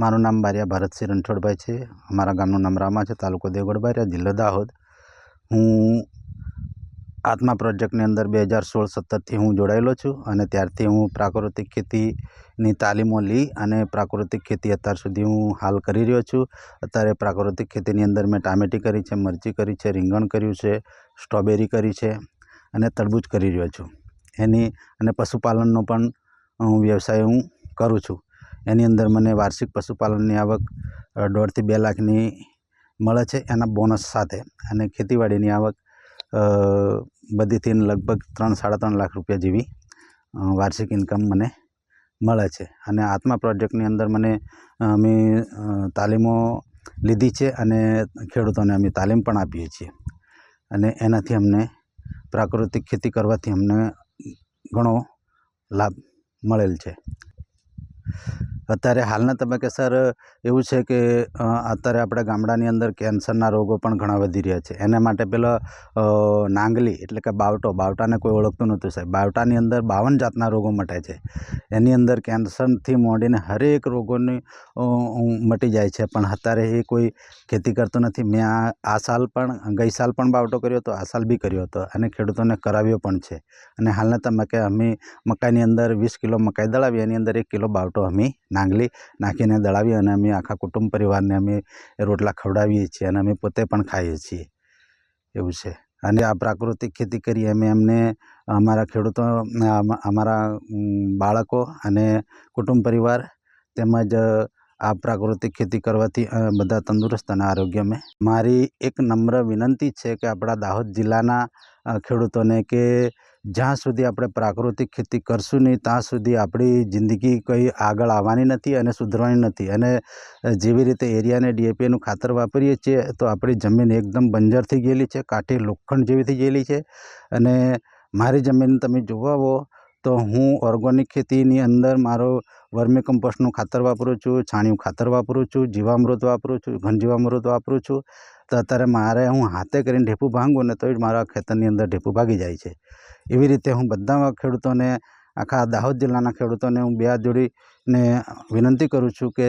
મારું નામ બારિયા ભારતસિંહ રણછોડભાઈ છે. અમારા ગામનું નામ રામા છે, તાલુકો દેવગઢ બારિયા, જિલ્લો દાહોદ. હું આત્મા પ્રોજેક્ટની અંદર બે હજાર સોળ સત્તરથી હું જોડાયેલો છું અને ત્યારથી હું પ્રાકૃતિક ખેતીની તાલીમો લઈ અને પ્રાકૃતિક ખેતી અત્યાર સુધી હું હાલ કરી રહ્યો છું. અત્યારે પ્રાકૃતિક ખેતીની અંદર મેં ટામેટી કરી છે, મરચી કરી છે, રીંગણ કર્યું છે, સ્ટ્રોબેરી કરી છે અને તરબૂચ કરી રહ્યો છું. એની અને પશુપાલનનો પણ હું વ્યવસાય હું કરું છું. એની અંદર મને વાર્ષિક પશુપાલનની આવક દોઢથી બે લાખની મળે છે એના બોનસ સાથે. અને ખેતીવાડીની આવક બધીથી લગભગ ત્રણ, સાડા ત્રણ લાખ રૂપિયા જેવી વાર્ષિક ઇન્કમ મને મળે છે. અને આત્મા પ્રોજેક્ટની અંદર મને અમે તાલીમો લીધી છે અને ખેડૂતોને અમે તાલીમ પણ આપીએ છીએ. અને એનાથી અમને પ્રાકૃતિક ખેતી કરવાથી અમને ઘણો લાભ મળેલ છે. અત્યારે હાલના તબક્કે સર, એવું છે કે અત્યારે આપણા ગામડાની અંદર કેન્સરના રોગો પણ ઘણા વધી રહ્યા છે. એના માટે પેલા નાંગલી એટલે કે બાવટો, બાવટાને કોઈ ઓળખતું નહોતું સાહેબ. બાવટાની અંદર બાવન જાતના રોગો મટે છે. એની અંદર કેન્સરથી મોડીને હરેક રોગોની મટી જાય છે. પણ અત્યારે એ કોઈ ખેતી કરતો નથી. મેં આ આ સાલ પણ, ગઈ સાલ પણ બાવટો કર્યો હતો, આ સાલ બી કર્યો હતો. અને ખેડૂતોને કરાવ્યો પણ છે. અને હાલના તબક્કે અમે મકાઈની અંદર વીસ કિલો મકાઈ દળાવી એની અંદર એક કિલો બાવટો અમે નાંગલી નાખીને દળાવી અને અમે આખા કુટુંબ પરિવારને અમે રોટલા ખવડાવીએ છીએ અને અમે પોતે પણ ખાઈએ છીએ. એવું છે. અને આ પ્રાકૃતિક ખેતી કરી અમે એમને અમારા ખેડૂતો અમારા બાળકો અને કુટુંબ પરિવાર તેમજ આ પ્રાકૃતિક ખેતી કરવાથી બધા તંદુરસ્ત અને આરોગ્ય મેં મારી એક નમ્ર વિનંતી છે કે આપણા દાહોદ જિલ્લાના ખેડૂતોને કે જ્યાં સુધી આપણે પ્રાકૃતિક ખેતી કરશું નહીં, ત્યાં સુધી આપણી જિંદગી કંઈ આગળ આવવાની નથી અને સુધરવાની નથી. અને જેવી રીતે એરિયાને ડીએપીનું ખાતર વાપરીએ છીએ, તો આપણી જમીન એકદમ બંજર થઈ ગયેલી છે, કાઠી લોખંડ જેવી થઈ ગયેલી છે. અને મારી જમીન તમે જોવા આવો, તો હું ઓર્ગોનિક ખેતીની અંદર મારો વર્મી કમ્પોસ્ટનું ખાતર વાપરું છું, છાણિયું ખાતર વાપરું છું, જીવામૃત વાપરું છું ઘન જીવામૃત વાપરું છું. તો અત્યારે મારે હું હાથે કરીને ઢેપું ભાંગું ને તો મારા ખેતરની અંદર ઢેપું ભાગી જાય છે. એવી રીતે હું બધા ખેડૂતોને, આખા દાહોદ જિલ્લાના ખેડૂતોને હું બે જોડીને વિનંતી કરું છું કે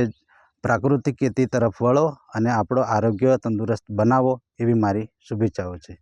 પ્રાકૃતિક ખેતી તરફ વળો અને આપણો આરોગ્ય તંદુરસ્ત બનાવો એવી મારી શુભેચ્છાઓ છે.